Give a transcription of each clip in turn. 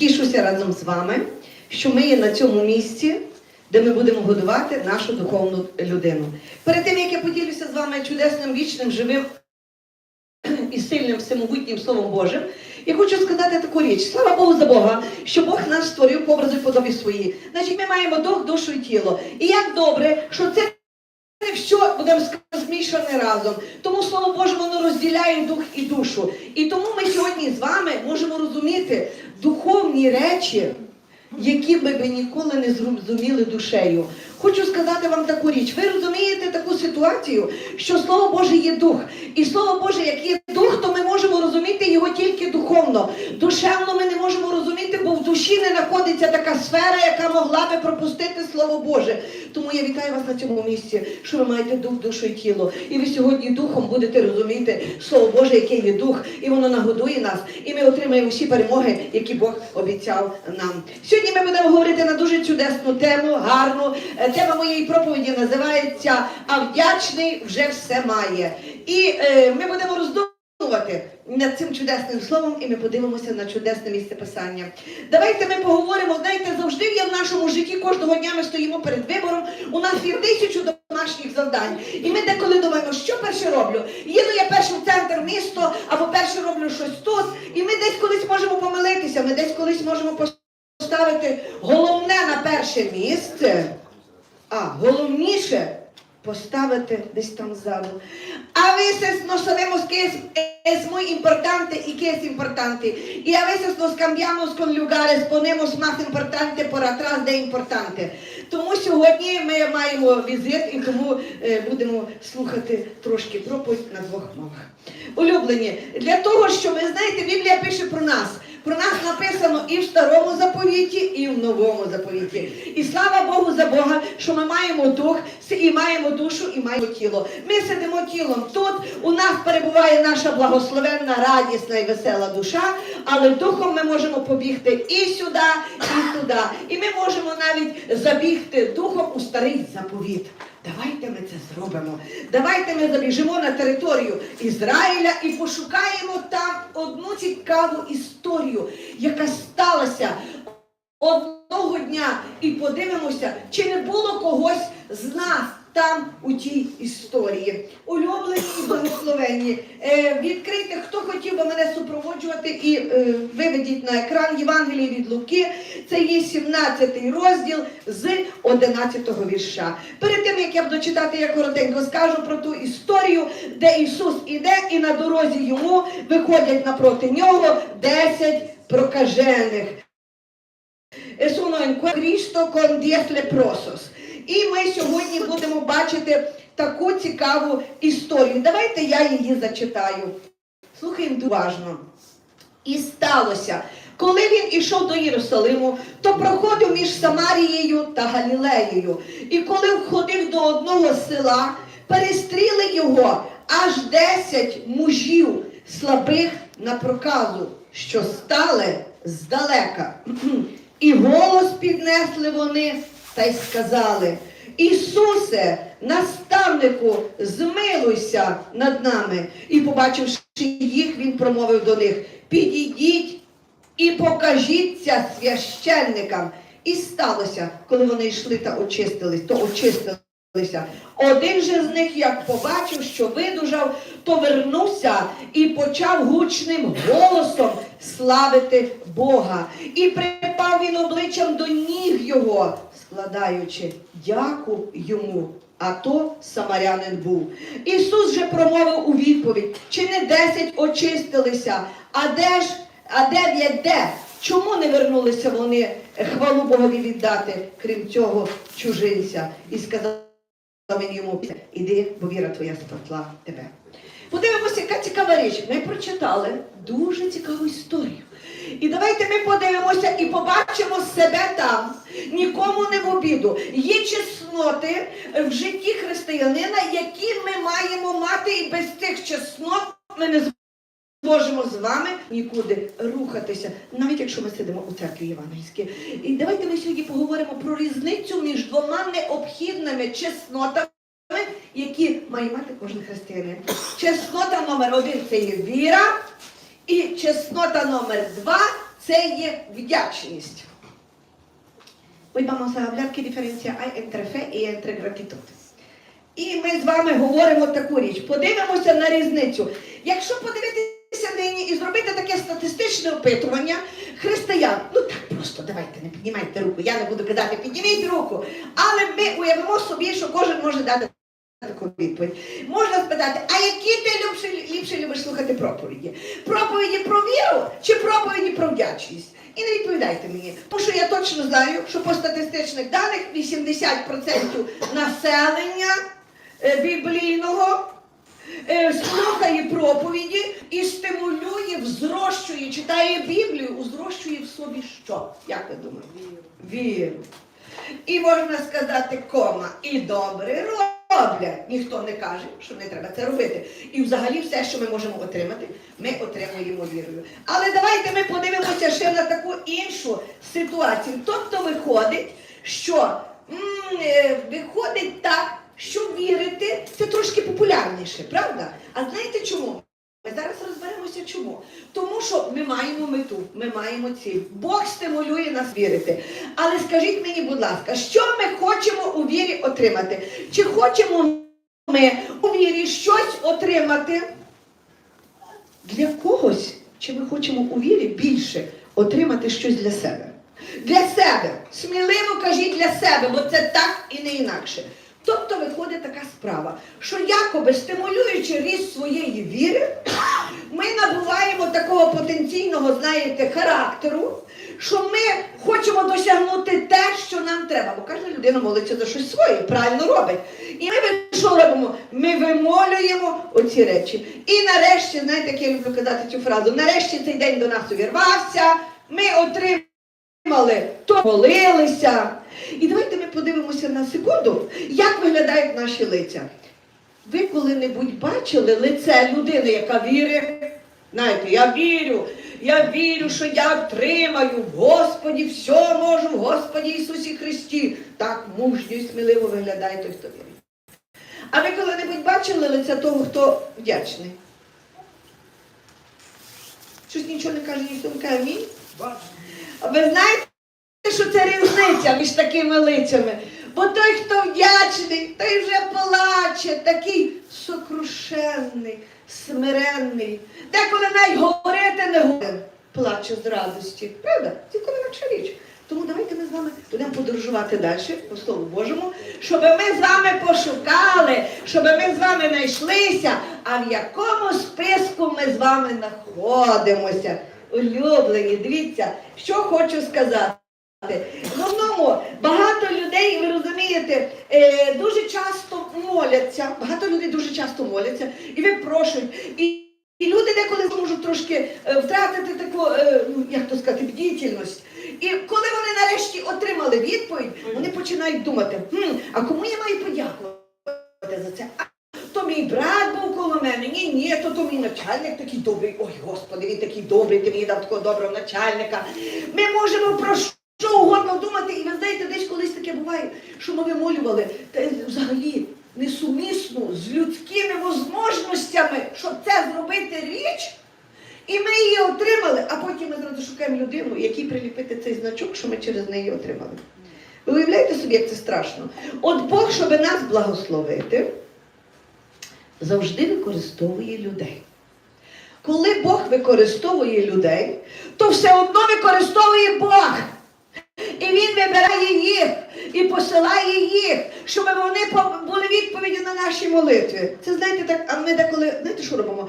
Тішуся разом з вами, що ми є на цьому місці, де ми будемо годувати нашу духовну людину. Перед тим, як я поділюся з вами чудесним, вічним, живим і сильним всемогутнім Словом Божим, я хочу сказати таку річ. Слава Богу за Бога, що Бог нас створив по образу подобі свої. Значить, ми маємо дух, душу і тіло. І як добре, що це все будемо змішане разом. Тому Слово Боже, воно розділяє дух і душу. І тому ми сьогодні з вами можемо розуміти духовні речі, які би ви ніколи не зрозуміли душею. Хочу сказати вам таку річ. Ви розумієте таку ситуацію, що Слово Боже є дух. І Слово Боже, як є дух, то ми можемо розуміти його тільки духовно. Душевно ми не можемо розуміти, не знаходиться така сфера, яка могла би пропустити Слово Боже. Тому я вітаю вас на цьому місці, що ви маєте дух, душу і тіло. І ви сьогодні духом будете розуміти Слово Боже, яке є дух, і воно нагодує нас. І ми отримаємо всі перемоги, які Бог обіцяв нам. Сьогодні ми будемо говорити на дуже чудесну тему, гарну. Е, Тема моєї проповіді називається А вдячний вже все має. І е, ми будемо роздумувати над цим чудесним словом, і ми подивимося на чудесне місце писання. Давайте ми поговоримо. Знаєте, завжди є в нашому житті кожного дня ми стоїмо перед вибором. У нас є тисячу домашніх завдань. І ми деколи думаємо, що перше роблю? Їду я перше в центр місто, або перше роблю щось тут. І ми десь колись можемо помилитися, ми десь колись можемо поставити головне на перше місце. А головніше поставити десь там ззаду. A veces no sabemos qué es, es muy importante y qué es importante. Y a veces nos cambiamos con lugares, ponemos más importante por atrás de importante. Тому сьогодні ми маємо візит і тому е, будемо слухати трошки проповідь на двох мовах. Улюблені, для того, що ви знаєте, Біблія пише про нас. Про нас написано і в старому заповіті, і в новому заповіті. І слава Богу за Бога, що ми маємо дух, і маємо душу, і маємо тіло. Ми сидимо тілом тут. У нас перебуває наша благословенна, радісна і весела душа, але духом ми можемо побігти і сюди, і туди. І ми можемо навіть забігти духом у старий заповіт. Давайте ми це зробимо. Давайте ми забіжимо на територію Ізраїля і пошукаємо там одну цікаву історію, яка сталася одного дня, і подивимося, чи не було когось з нас там у тій історії. Улюблені і благословенні. Е, відкрийте, хто хотів би мене супроводжувати, і е, виведіть на екран Євангелії від Луки. Це є 17 розділ з 11 вірша. Перед тим, як я буду читати, я коротенько скажу про ту історію, де Ісус іде, і на дорозі йому виходять напроти нього 10 прокажених. Sono in Cristo con. І ми сьогодні будемо бачити таку цікаву історію. Давайте я її зачитаю. Слухаємо уважно. І сталося, коли він ішов до Єрусалиму, то проходив між Самарією та Галілеєю. І коли входив до одного села, перестріли його аж десять мужів слабих на проказу, що стали здалека. І голос піднесли вони та й сказали: Ісусе, наставнику, змилуйся над нами. І, побачивши їх, він промовив до них: Підійдіть і покажіться священникам. І сталося, коли вони йшли та очистились, то очистилися. Один же з них, як побачив, що видужав, то вернувся і почав гучним голосом славити Бога. І припав він обличчям до ніг його, складаючи дяку йому. А то самарянин був. Ісус же промовив у відповідь: чи не десять очистилися, а де ж, а дев'ять де? Чому не вернулися вони хвалу Богові віддати, крім цього чужинця? І сказав він йому, іди, бо віра твоя спасла тебе. Подивимося, яка цікава річ. Ми прочитали дуже цікаву історію. І давайте ми подивимося і побачимо себе там, не в обіду. Є чесноти в житті християнина, які ми маємо мати, і без цих чеснот ми не зможемо з вами нікуди рухатися, навіть якщо ми сидимо у церкві Євангельській. І давайте ми сьогодні поговоримо про різницю між двома необхідними чеснотами. Які має мати кожен християнин. Чеснота номер один це є віра, і чеснота номер два це є вдячність. Hoy vamos a hablar qué diferencia hay entre fe y entre gratitud. І ми з вами говоримо таку річ. Подивимося на різницю. Якщо подивитися нині і зробити таке статистичне опитування християн, ну так просто давайте, не піднімайте руку, я не буду казати, підніміть руку. Але ми уявимо собі, що кожен може дати таку відповідь. Можна спитати, а які ти ліпше, ліпше любиш слухати проповіді? Проповіді про віру чи проповіді про вдячність? І не відповідайте мені, тому що я точно знаю, що по статистичних даних 80% населення е, біблійного е, слухає проповіді і стимулює, взрощує, читає Біблію, зрощує в собі що? Як ви думаєте? Віру. І можна сказати, кома, і добре роблять. Ніхто не каже, що не треба це робити. І взагалі все, що ми можемо отримати, ми отримуємо вірою. Але давайте ми подивимося ще на таку іншу ситуацію. Тобто виходить, що м -м, виходить так, що вірити це трошки популярніше, правда? А знаєте чому? Ми зараз розберемося чому. Тому що ми маємо мету, ми маємо ціль. Бог стимулює нас вірити. Але скажіть мені, будь ласка, що ми хочемо у вірі отримати? Чи хочемо ми у вірі щось отримати для когось? Чи ми хочемо у вірі більше отримати щось для себе? Для себе. Сміливо кажіть для себе, бо це так і не інакше. Тобто виходить така справа, що якоби стимулюючи ріст своєї віри, ми набуваємо такого потенційного, знаєте, характеру, що ми хочемо досягнути те, що нам треба. Бо кожна людина молиться за щось своє, правильно робить. І ми що робимо? Ми вимолюємо оці речі. І нарешті, знаєте, як я люблю казати цю фразу, нарешті цей день до нас увірвався, ми отримали то молилися. І давайте ми подивимося на секунду, як виглядають наші лиця. Ви коли-небудь бачили лице людини, яка вірить? Знаєте, я вірю, я вірю, що я отримаю в Господі, все можу в Господі Ісусі Христі. Так мужньо і сміливо виглядає той, хто вірить. А ви коли-небудь бачили лице того, хто вдячний? Щось нічого не каже, ніхто не каже амінь? А Ви знаєте, що це різниця між такими лицями? Бо той, хто вдячний, той вже плаче, такий сокрушенний, смиренний. Деколи навіть говорити не годен, плаче з радості. Правда? Цілком інакша річ. Тому давайте ми з вами будемо подорожувати далі, по Слову Божому, щоб ми з вами пошукали, щоб ми з вами знайшлися, а в якому списку ми з вами знаходимося. Улюблені, дивіться, що хочу сказати. В одному багато людей, ви розумієте, е, дуже часто моляться, багато людей дуже часто моляться і випрошують. І, і люди деколи можуть трошки е, втратити таку, е, як то сказати, бдительність. І коли вони нарешті отримали відповідь, вони починають думати, хм, а кому я маю подякувати за це? То мій брат був коло мене, ні, ні, то, то мій начальник такий добрий. Ой, Господи, він такий добрий, ти мені дав такого доброго начальника. Ми можемо про що угодно думати, і ви знаєте, десь колись таке буває, що ми вимолювали та взагалі несумісно з людськими можливостями, щоб це зробити річ. І ми її отримали, а потім ми зразу шукаємо людину, якій приліпити цей значок, що ми через неї отримали. Ви уявляєте собі, як це страшно? От Бог, щоб нас благословити, завжди використовує людей. Коли Бог використовує людей, то все одно використовує Бог. І він вибирає їх і посилає їх, щоб вони були відповіді на наші молитви. Це знаєте, так, а ми деколи, знаєте, що робимо?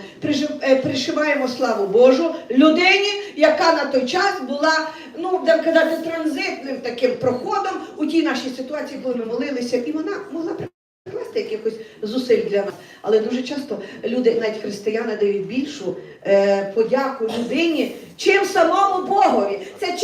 Е, Пришиваємо славу Божу людині, яка на той час була, ну, будемо казати, транзитним таким проходом у тій нашій ситуації, коли ми молилися, і вона могла прикласти якихось зусиль для нас. Але дуже часто люди, навіть християни, дають більшу е, подяку людині, чим самому Богові. Це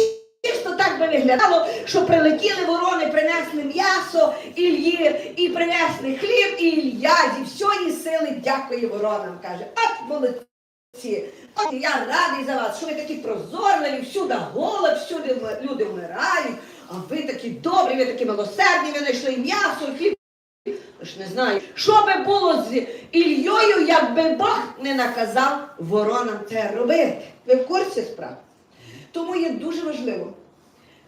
Чисто так би виглядало, що прилетіли ворони, принесли м'ясо Ільї, і принесли хліб, і Ілья зі всієї сили дякує воронам. Каже, от молодці, от я радий за вас, що ви такі прозорливі, всюди голод, всюди люди вмирають, а ви такі добрі, ви такі милосердні, ви знайшли м'ясо, хліб. Ж не знаю, що би було з Ільйою, якби Бог не наказав воронам це робити. Ви в курсі справи? Тому є дуже важливо,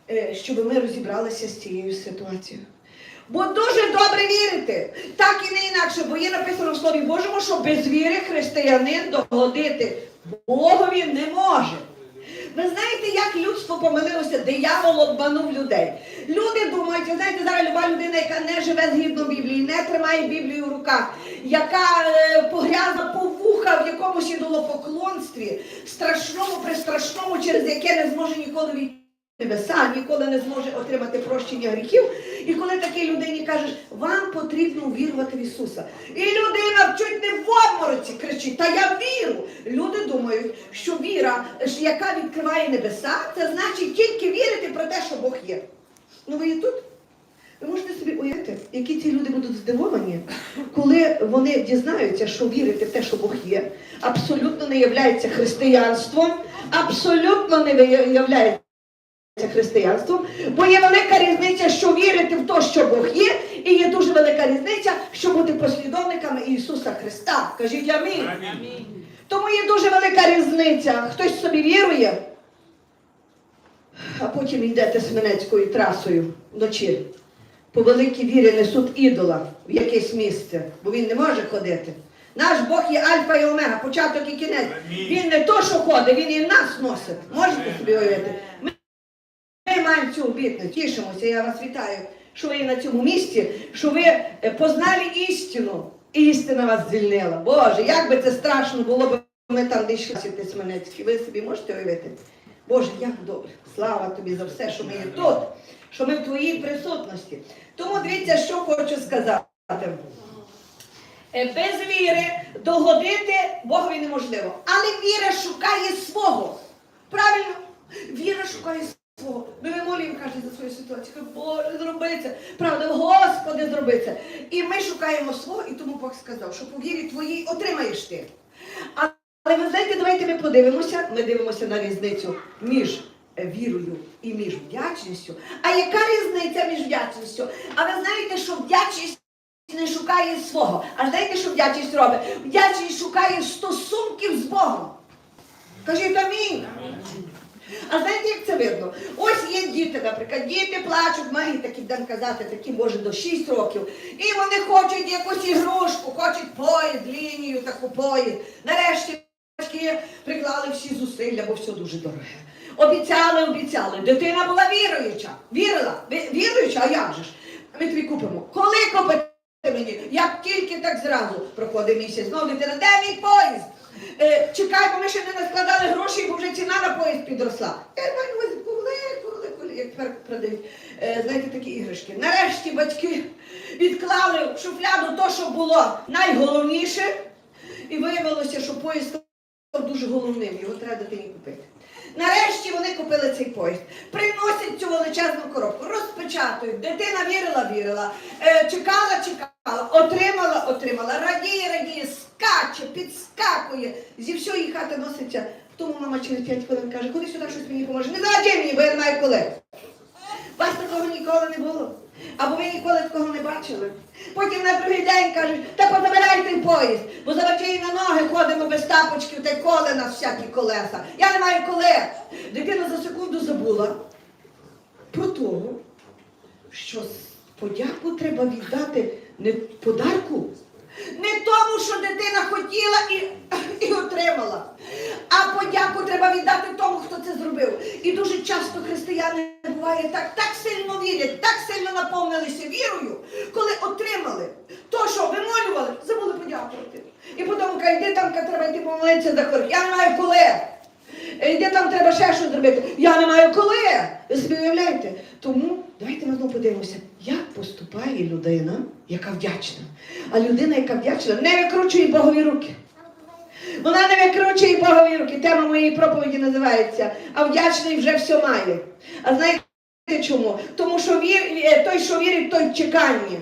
е, щоб ми розібралися з цією ситуацією. Бо дуже добре вірити, так і не інакше, бо є написано в Слові Божому, що без віри християнин догодити Богові не може. Ви знаєте, як людство помилилося, диявол обманув людей. Люди думають, ви знаєте, зараз люба людина, яка не живе згідно Біблії, не тримає Біблію в руках, яка е, погрязла по в якомусь ідолопоклонстві, страшному, пристрашному, через яке не зможе ніколи війти в небеса, ніколи не зможе отримати прощення гріхів. І коли такій людині кажеш, вам потрібно увірувати в Ісуса. І людина чуть не в обмороці кричить, та я віру. Люди думають, що віра, яка відкриває небеса, це значить тільки вірити про те, що Бог є. Ну ви є тут? Ви можете собі уявити, які ці люди будуть здивовані, коли вони дізнаються, що вірити в те, що Бог є, абсолютно не являється християнством, абсолютно не виявляється християнством, бо є велика різниця, що вірити в те, що Бог є, і є дуже велика різниця, що бути послідовниками Ісуса Христа. Кажіть амінь. Тому є дуже велика різниця. Хтось собі вірує, а потім йдете Семенецькою трасою вночі. По великій вірі несуть ідола в якесь місце, бо він не може ходити. Наш Бог є Альфа і Омега, початок і кінець. Він не то, що ходить, він і нас носить. Можете собі уявити? Ми ми маємо цю обітницю, тішимося, я вас вітаю, що ви на цьому місці, що ви е, познали істину, і істина вас звільнила. Боже, як би це страшно було б ми там десь йшли Тисменецькі. Ви собі можете уявити? Боже, як добре. Слава тобі за все, що ми є тут, що ми в твоїй присутності. Тому дивіться, що хочу сказати. Е, Без віри догодити Богові неможливо. Але віра шукає свого. Правильно? Віра шукає свого. Ми вимолюємо кожен за свою ситуацію. Боже, зроби це. Правда, Господи, зроби це. І ми шукаємо свого, і тому Бог сказав, що по вірі твоїй отримаєш ти. Але ви знаєте, давайте ми подивимося. Ми дивимося на різницю між е, вірою і між вдячністю. А яка різниця між вдячністю? А ви знаєте, що вдячність не шукає свого. А знаєте, що вдячність робить? Вдячність шукає стосунків з Богом. Кажіть амінь. А знаєте, як це видно? Ось є діти, наприклад, діти плачуть, малі такі, будемо казати, такі, може, до 6 років. І вони хочуть якусь ігрушку, хочуть поїзд, лінію, таку поїзд. Нарешті батьки приклали всі зусилля, бо все дуже дороге. Обіцяли, обіцяли. Дитина була віруюча. Вірила. Віруюча, а як же ж? Ми тобі купимо. Коли купите мені? Як тільки так зразу проходить місяць. Знову дитина, де мій поїзд? Е, чекай, бо ми ще не наскладали гроші, бо вже ціна на поїзд підросла. Я увазі, коли, коли, як тепер продають, е, знаєте, такі іграшки. Нарешті батьки відклали в шуфляду то, що було найголовніше, і виявилося, що поїзд дуже головним, його треба дитині купити. Нарешті вони купили цей поїзд, приносять цю величезну коробку, розпечатують. Дитина вірила, вірила, е, чекала, чекала, отримала, отримала, радіє, радіє, скаче, підскакує, зі всієї хати носиться. Тому мама через 5 хвилин каже, ходи сюди щось мені поможе. Не завади мені, бо я не маю коли. Вас такого ніколи не було. Або ви ніколи такого не бачили. Потім на другий день кажуть, та позабирай той поїзд, ноги без тапочків та й коли нас всякі колеса. Я не маю колес. Дитина за секунду забула про того, що подяку треба віддати не подарку, не тому, що дитина хотіла і, і отримала. А подяку треба віддати тому, хто це зробив. І дуже часто християни буває так, так сильно вірять, так сильно наповнилися вірою, коли отримали то, що вимолювали, забули подякувати. І потім кайди йди там треба йти помолитися за хворих. Я маю коли. Е, Йде там треба ще щось зробити. Я не маю коли. Ви собі уявляєте? Тому давайте ми знову подивимося, як поступає людина, яка вдячна. А людина, яка вдячна, не викручує Богові руки. Вона не викручує Богові руки. Тема моєї проповіді називається А вдячний вже все має. А знаєте чому? Тому що вір, е, той, що вірить, той в чеканні.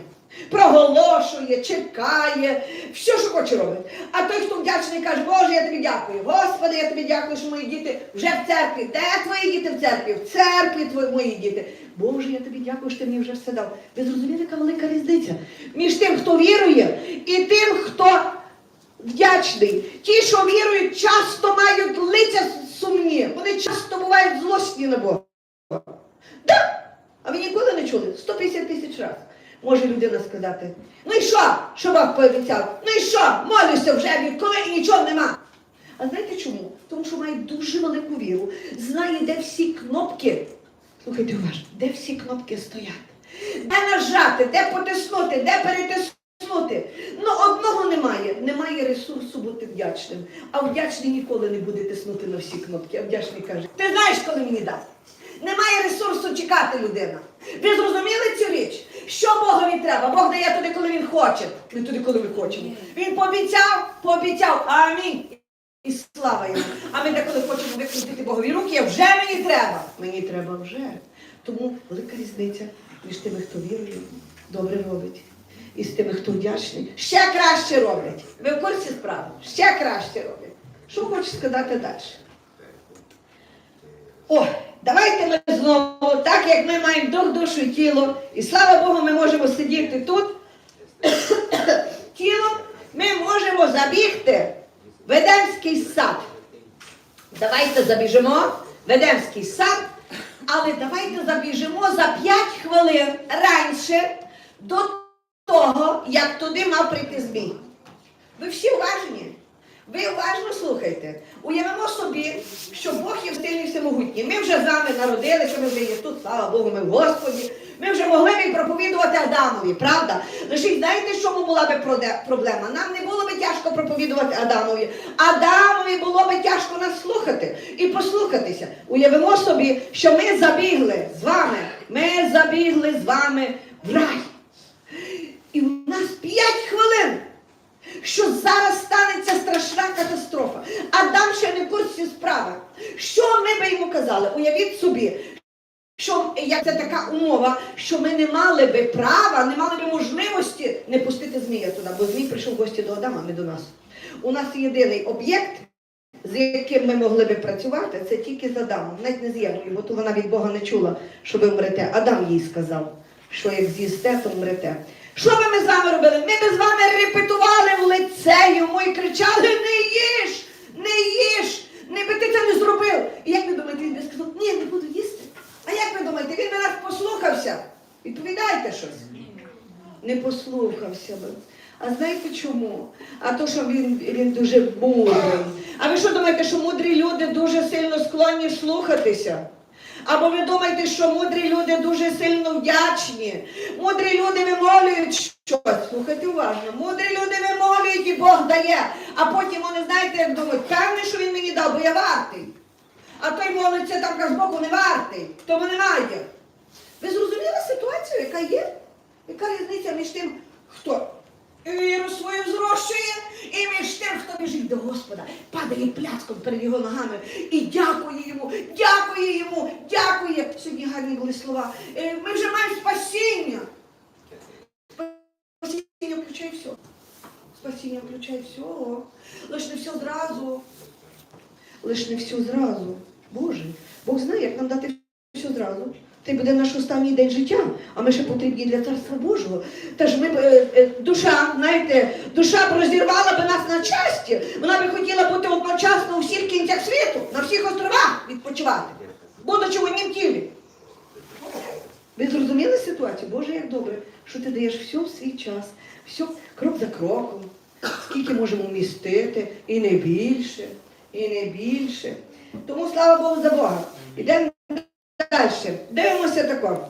Проголошує, чекає, все, що хоче робить. А той, хто вдячний, каже, Боже, я тобі дякую. Господи, я тобі дякую, що мої діти вже в церкві. Де твої діти в церкві? В церкві твої мої діти. Боже, я тобі дякую, що ти мені вже все дав. Ви зрозуміли, яка велика різниця між тим, хто вірує, і тим, хто вдячний. Ті, що вірують, часто мають лиця сумні. Вони часто бувають злосні на Бога. Да? А ви ніколи не чули? 150 тисяч разів. Може людина сказати, ну і що, що Бог пообіцяв? Ну і що, молюся вже відколи і нічого нема. А знаєте чому? Тому що має дуже велику віру, знає, де всі кнопки. Слухайте уважно, де всі кнопки стоять. Де нажати, де потиснути, де перетиснути. Ну одного немає. Немає ресурсу бути вдячним. А вдячний ніколи не буде тиснути на всі кнопки. А вдячний каже, ти знаєш, коли мені дасть. Немає ресурсу чекати людина. Ви зрозуміли цю річ? Що Богові треба? Бог дає туди, коли він хоче. Не туди, коли ми хочемо. Він пообіцяв, пообіцяв. Амінь. І слава йому. А ми деколи хочемо викрутити Богові руки, а вже мені треба. Мені треба вже. Тому велика різниця між тими, хто вірує, добре робить, і з тими, хто вдячний. Ще краще роблять. Ви в курсі справи? Ще краще роблять. Що хочу сказати далі? О, давайте ми знову, так як ми маємо дух, душу і тіло, і слава Богу, ми можемо сидіти тут. Тілом ми можемо забігти в Едемський сад. Давайте забіжимо в Едемський сад, але давайте забіжимо за 5 хвилин раніше до того, як туди мав прийти змій. Ви всі уважні? Ви уважно слухайте. Уявимо собі, що Бог є сильний всемогутній. Ми вже з вами народилися, ми вже є тут, слава Богу, ми в Господі. Ми вже могли б проповідувати Адамові, правда? Лише знаєте, в чому була би проблема? Нам не було би тяжко проповідувати Адамові. Адамові було би тяжко нас слухати і послухатися. Уявимо собі, що ми забігли з вами. Ми забігли з вами в рай. І у нас 5 хвилин що зараз станеться страшна катастрофа. Адам ще не в курсі справи. Що ми би йому казали? Уявіть собі, що як це така умова, що ми не мали би права, не мали би можливості не пустити змія туди, бо змій прийшов в гості до Адама, не до нас. У нас єдиний об'єкт, з яким ми могли би працювати, це тільки з Адамом, навіть не з Євою, бо то вона від Бога не чула, що ви вмрете. Адам їй сказав, що як з'їсте, то вмрете. Що би ми з вами робили? Ми би з вами репетували в лице йому і кричали: не їж, не їж, не би ти це не зробив. І як ви думаєте, він би сказав, ні, не буду їсти. А як ви думаєте, він би нас послухався? Відповідайте щось. Не послухався би. А знаєте чому? А то, що він, він дуже мудрий. А ви що думаєте, що мудрі люди дуже сильно склонні слухатися? Або ви думаєте, що мудрі люди дуже сильно вдячні? Мудрі люди вимолюють щось. Слухайте уважно. Мудрі люди вимолюють і Бог дає. А потім вони знаєте, як думають, певне, що він мені дав, бо я вартий. А той молиться там каже, Богу не вартий, тому немає. Ви зрозуміли ситуацію, яка є? Яка різниця між тим, хто віру свою зрощує, і між тим, хто біжить до Господа, падає пляцком перед його ногами і дякує йому, дякує йому, дякує. Сьогодні гарні були слова. Е, Ми вже маємо спасіння. Спасіння включає все. Спасіння включає все. Лиш не все зразу. Лиш не все зразу. Боже, Бог знає, як нам дати все зразу. Це буде наш останній день життя, а ми ще потрібні для Царства Божого. Та ж ми б, е, е, душа, знаєте, душа б розірвала би нас на часті. Вона би хотіла бути одночасно у всіх кінцях світу, на всіх островах відпочивати, будучи в однім тілі. Ви зрозуміли ситуацію? Боже, як добре, що ти даєш все в свій час, все крок за кроком, скільки можемо вмістити, і не більше, і не більше. Тому слава Богу за Бога. Ідемо далі. Дивимося тако.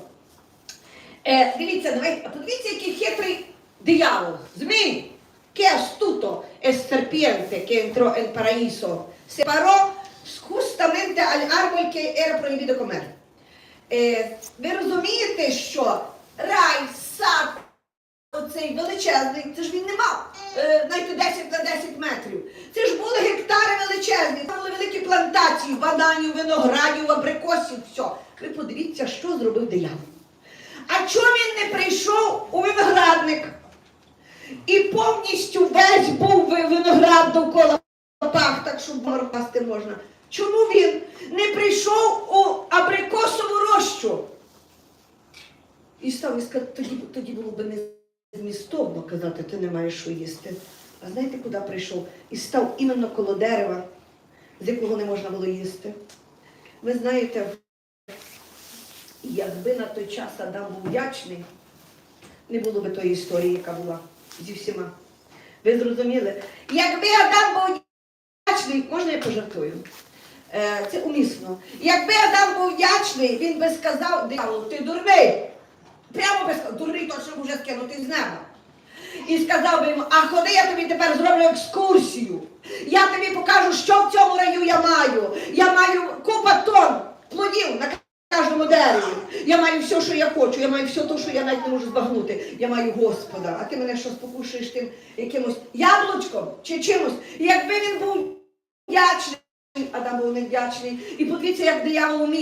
Е, дивіться, давай, подивіться, який хитрий диявол. Змій. Che astuto è serpiente che entrò in paradiso. Separò scustamente agli arboli che era proibito comer. Е, ви розумієте, що рай, сад, оцей величезний, це ж він не мав е, знаєте, 10 на 10 метрів. Це ж були гектари величезні, там були великі плантації, бананів, виноградів, абрикосів, все. Ви подивіться, що зробив диявол. А чому він не прийшов у виноградник? І повністю весь був виноград довкола пах, так що пасти можна. Чому він не прийшов у абрикосову рощу? І став і сказав, тоді, тоді було б не змістовно казати, ти не маєш що їсти. А знаєте, куди прийшов? І став іменно коло дерева, з якого не можна було їсти. Ви знаєте, якби на той час Адам був вдячний, не було би тої історії, яка була зі всіма. Ви зрозуміли? Якби Адам був вдячний, можна я пожартую? Е, Це умісно. Якби Адам був вдячний, він би сказав, дияволу, ти дурний. Прямо сказав, дурний точно може скинути з неба. І сказав би йому, а ходи, я тобі тепер зроблю екскурсію. Я тобі покажу, що в цьому раю я маю. Я маю купа тонн плодів на кожному дереві. Я маю все, що я хочу. Я маю все те, що я навіть не можу збагнути. Я маю Господа. А ти мене що спокушуєш тим якимось яблучком чи чимось. І якби він був вдячний, Адам був невдячний. І подивіться, як диявол вміє.